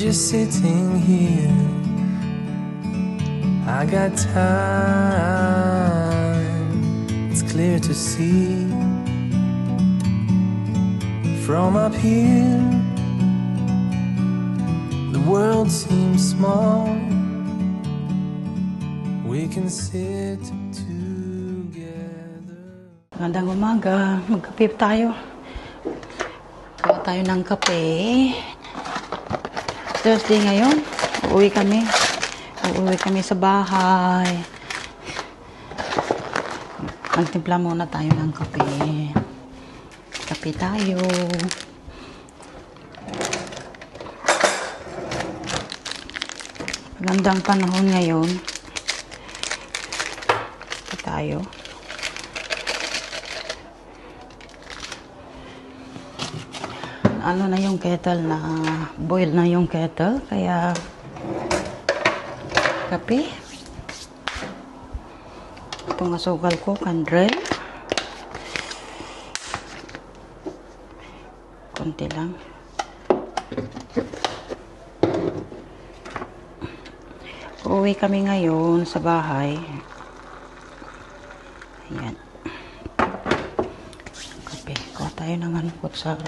just sitting here. I got time, it's clear to see. From up here, the world seems small. We can sit together. Magandang umaga. Magkape tayo. Gawa tayo ng kape. Thursday ngayon. Uuwi kami. Uuwi kami sa bahay. Magtimpla muna tayo ng kape. Kape tayo. Magandang panahon ngayon. Kape tayo. Ano na yung kettle na boil na yung kettle kaya kape. Itong asukal ko kandrel konti lang. Uuwi kami ngayon sa bahay. Ayan. Kape. Kuha tayo ng ano kutsara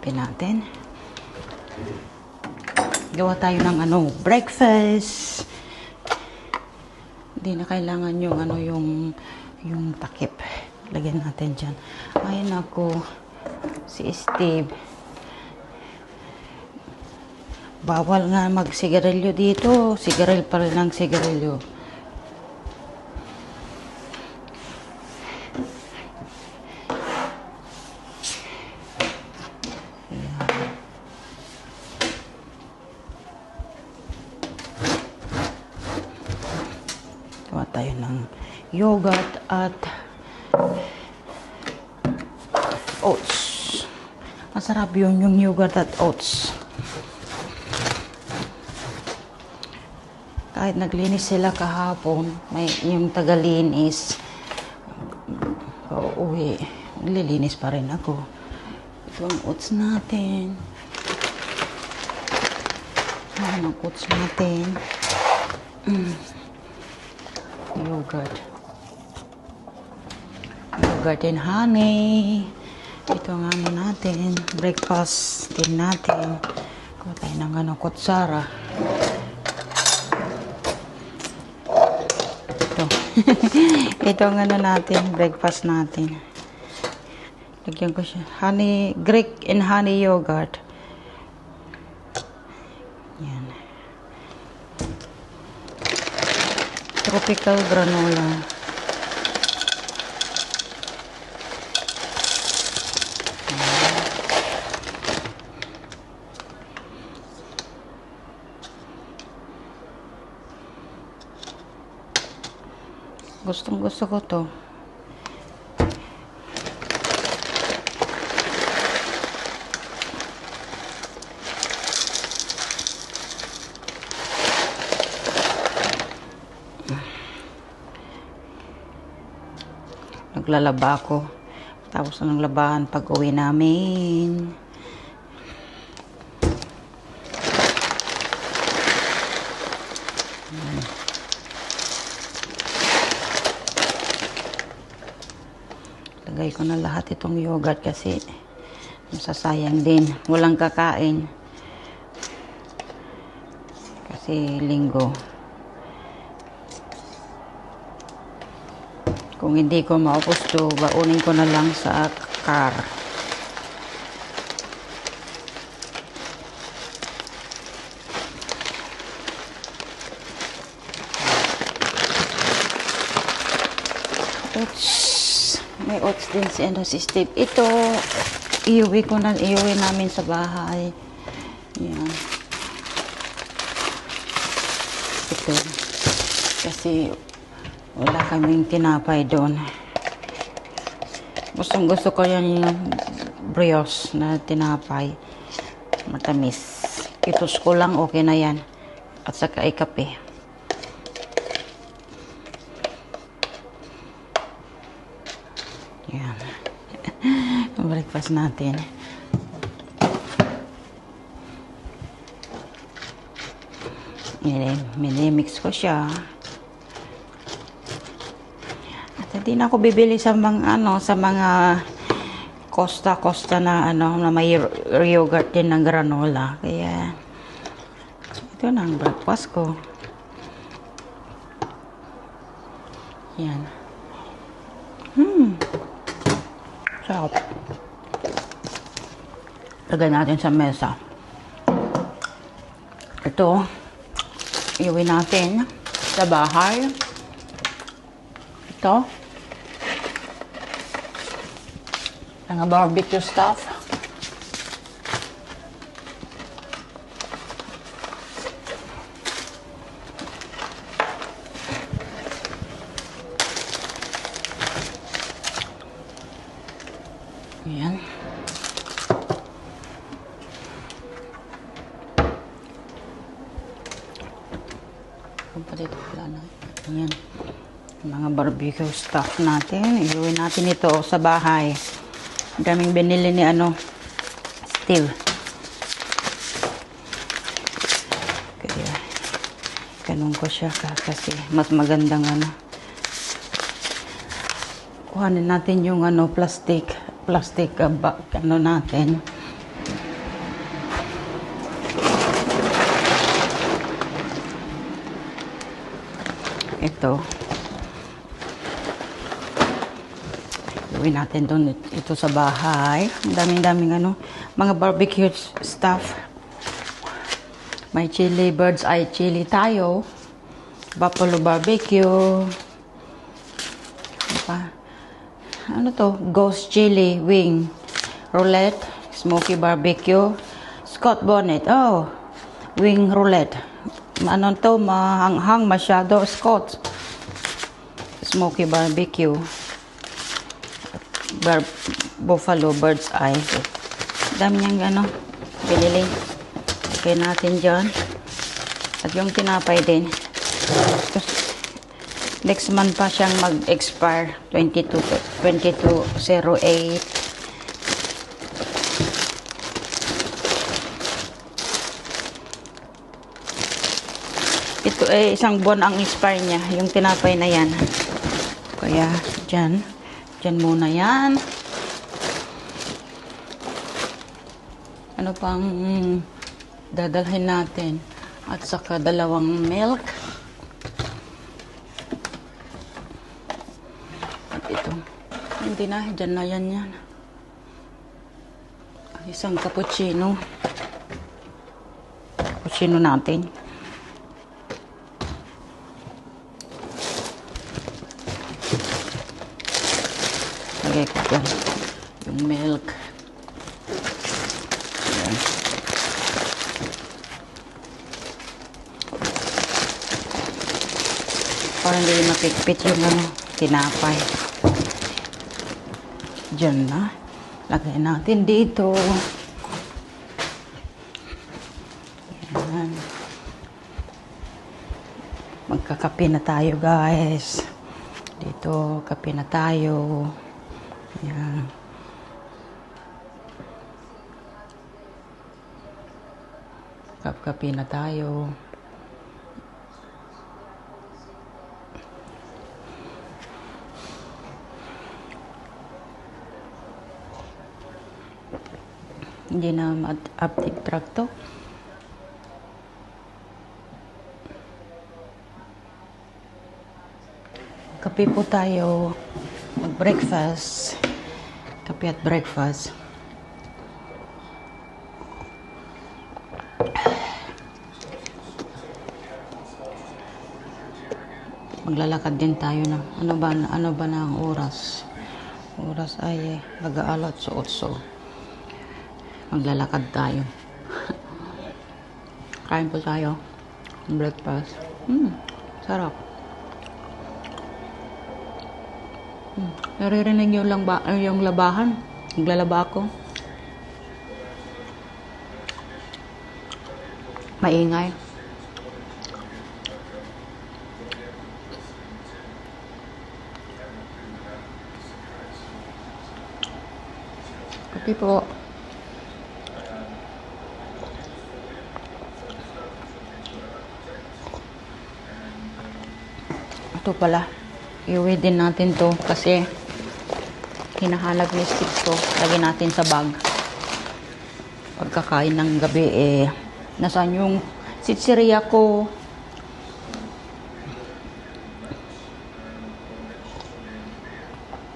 kape natin. Gawa tayo ng ano, breakfast. Hindi na kailangan yung ano yung yung takip. Lagyan natin diyan. Ay nako. Si Steve. Bawal nga magsigarilyo dito. Sigaril pa rin ang sigarilyo. Gawa tayo ng yogurt at oats. Masarap yun yung yogurt at oats. Kahit naglinis sila kahapon, may yung tagalinis, pauwi, naglilinis pa rin ako. Ito ang oats natin. Ano ang oats natin? yogurt. Yogurt and honey. Ito ang ano natin. Breakfast din natin. Kuha tayo ng ano, kutsara. Ito. Ito ang ano natin, breakfast natin. Lagyan ko siya. Honey, Greek and honey yogurt. Yan. Tropical granola. Gustong gusto ko to. Naglalaba ako. Tapos na ng labahan pag uwi namin. Ko na lahat itong yogurt kasi masasayang din. Walang kakain. Kasi linggo. Kung hindi ko maupos to, baunin ko na lang sa car. Oats. May oats din si, ano, si. Ito, iuwi ko na, iuwi namin sa bahay. Yan. Ito. Kasi wala kaming tinapay doon. Gustong gusto ko yan yung brioche na tinapay. Matamis. Itos ko lang, okay na yan. At saka ay kape. Yan. Breakfast natin. Mini- Minimix ko siya. At hindi na ako bibili sa mga ano, sa mga Costa-Costa na ano, na may yogurt din ng granola. Kaya ito na ang breakfast ko. Yan. Hmm. Sarap. Lagay natin sa mesa. Ito, iuwi natin sa bahay. Ito. Mga barbecue stuff. Ayan. Kung pa dito wala na. Ayan. Mga barbecue stuff natin. Iuwi natin ito sa bahay. Daming binili ni ano, Steve. Kaya, ganun ko siya ka kasi mas magandang ano. Kuhanin natin yung ano, plastic, plastic uh, ba- ano natin. Ito. Gawin natin doon ito sa bahay. Ang daming-daming ano, mga barbecue stuff. May chili, bird's eye chili tayo. Buffalo barbecue. Ano pa? Ano to? Ghost chili wing. Roulette. Smoky barbecue. Scott bonnet. Oh. Wing roulette. Ano to? Mahanghang masyado. Scott. Smoky barbecue. Bar buffalo bird's eye. Dami niyang ano, binili. Okay natin dyan. At yung tinapay din. Next month pa siyang mag-expire. 22, 2208. Ito ay isang buwan ang expire niya. Yung tinapay na yan. Kaya, dyan. Dyan muna yan. Ano pang dadalhin natin? At saka dalawang milk. At ito. Hindi na. Dyan na yan yan. Isang cappuccino. Cappuccino natin. Dyan. Yung milk. Ayan. Para hindi mapikpit yung ano, tinapay. Diyan na. Lagay natin dito. Ayan. Magkakape na tayo guys. Dito, kape na tayo. Ayan. Kap-kape na tayo. Hindi na ma-uptake track to. Kape po tayo. Mag-breakfast. Kape at breakfast. Maglalakad din tayo ng ano ba ano ba na ang oras? Oras ay nag-aalat sa otso. Maglalakad tayo. Kain po tayo. Breakfast. Hmm, sarap. Naririnig yung, lang ba, yung labahan. Naglalaba ako. Maingay. Kapi po. Ito pala. Iuwi din natin to kasi hinahanap ni stick to. Lagyan natin sa bag. Pagkakain ng gabi eh, nasaan yung sitsiriya ko?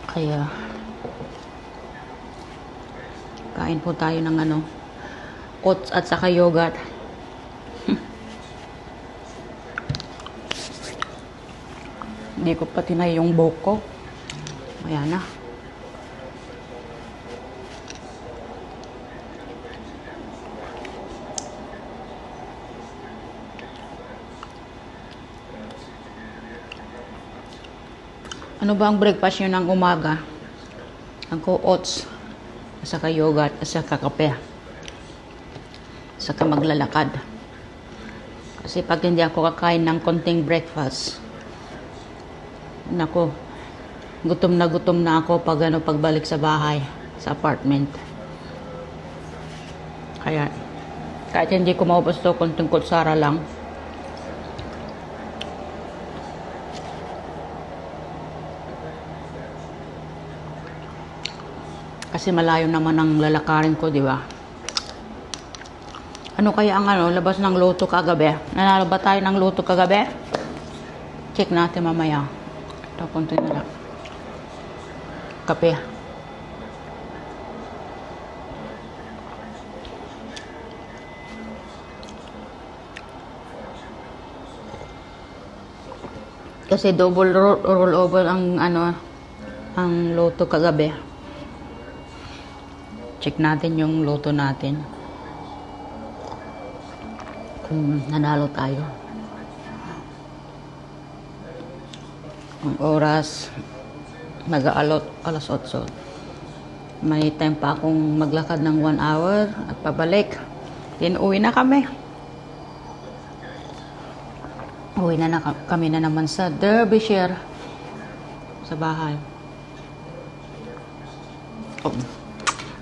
Kaya, kain po tayo ng ano, oats at saka yogurt. Hindi ko pa tinay yung buhok ko. Ayan na. Ano ba ang breakfast nyo ng umaga? Ako oats, at saka yogurt, at saka kape. Saka maglalakad. Kasi pag hindi ako kakain ng konting breakfast, nako, gutom na gutom na ako pag ano, pagbalik sa bahay, sa apartment. Kaya, kahit hindi ko maubos to, konting kutsara lang, Kasi malayo naman ang lalakarin ko, di ba? Ano kaya ang ano, labas ng loto kagabi? Nanalo ba tayo ng loto kagabi? Check natin mamaya. Ito, punto na lang. Kape. Kasi double roll, roll over ang ano, ang loto kagabi. Check natin yung loto natin. Kung nanalo tayo. Ang oras, mag-aalot, alas 8. May time pa akong maglakad ng 1 hour at pabalik. Then uwi na kami. Uwi na, na ka- kami na naman sa Derbyshire. Sa bahay. Oh.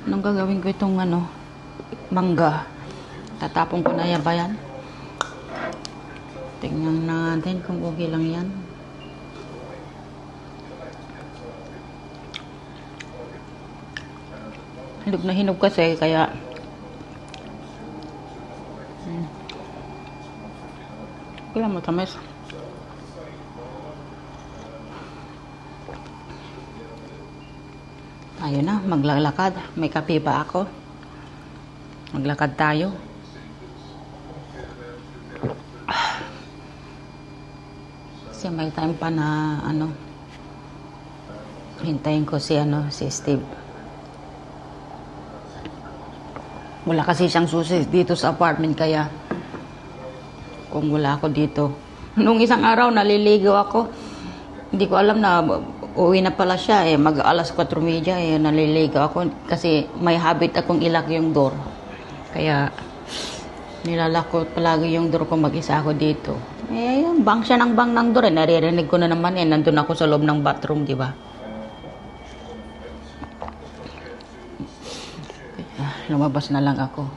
Anong gagawin ko itong ano, mangga? Tatapon ko na yan ba yan? Tingnan natin kung okay lang yan. Hinog na hinog kasi, kaya... Hmm. Kaya matamis. Tayo na, maglalakad. May kape pa ako. Maglakad tayo. Kasi may time pa na ano hintayin ko si ano si Steve. Wala kasi siyang susi dito sa apartment kaya kung wala ako dito. Nung isang araw naliligaw ako. Hindi ko alam na uwi na pala siya eh. Mag alas 4.30 eh. Naliligaw ako kasi may habit akong ilak yung door. Kaya nilalak ko palagi yung door ko mag-isa ako dito. Eh, bang siya ng bang ng door eh. Naririnig ko na naman eh. Nandun ako sa loob ng bathroom, di ba? Kaya, lumabas na lang ako.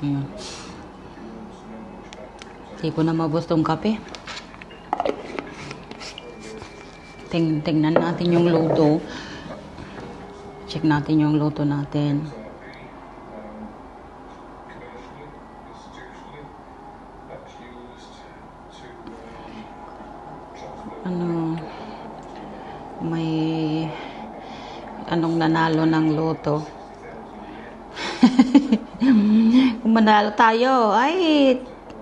Ayan. Hindi ko na mabos tong kape. Ting tingnan natin yung luto. Check natin yung luto natin. Ano, may anong nanalo ng loto. Kung manalo tayo, ay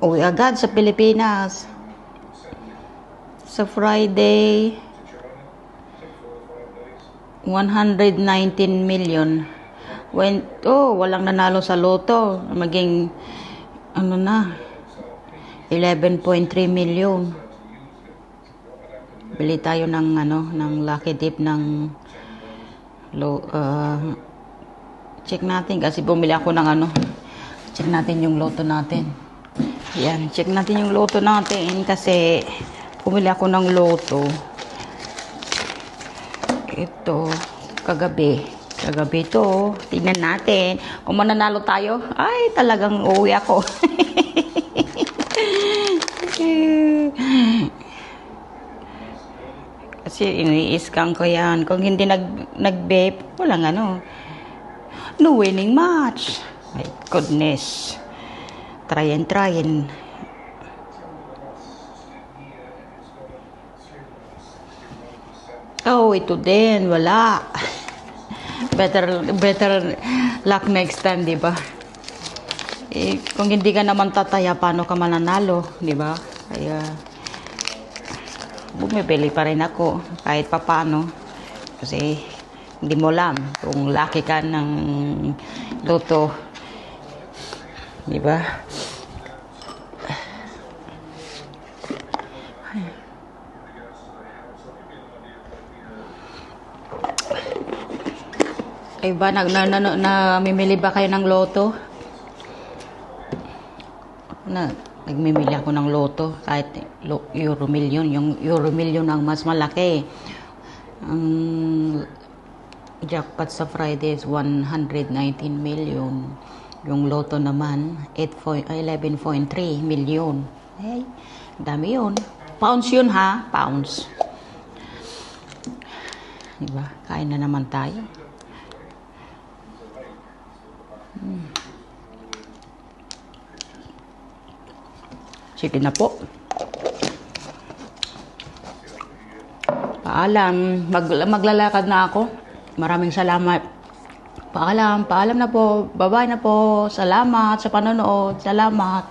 uwi agad sa Pilipinas. Sa Friday, 119 million. When, oh, walang nanalo sa loto. Maging, ano na, 11.3 million. Bili tayo ng, ano, ng lucky dip ng, lo, uh, check natin kasi bumili ako ng ano, check natin yung loto natin. Yan, check natin yung loto natin kasi bumili ako ng loto. Ito, kagabi. Kagabi to. Tingnan natin. Kung mananalo tayo, ay talagang uuwi ako. Kasi ini-scan ko yan. Kung hindi nag, nag-vape, walang ano. No winning match. My goodness. Try and try and Oh, ito din. Wala. Better, better luck next time, di ba? Eh, kung hindi ka naman tataya, paano ka mananalo, di ba? Kaya, bumibili pa rin ako, kahit papano. Kasi, hindi mo alam kung lucky ka ng loto. Di ba? Ay ba, nag, na, na, na, namimili ba kayo ng loto? Na, nagmimili ako ng loto, kahit euro million. Yung euro million ang mas malaki. Ang jackpot sa Friday is 119 million. Yung loto naman, 8 point- ay, 11.3 million. Ay, dami yun. Pounds yun ha, pounds. Diba? Kain na naman tayo. Sige na po. Paalam. Mag, maglalakad na ako. Maraming salamat. Paalam. Paalam na po. Bye-bye na po. Salamat sa panonood. Salamat.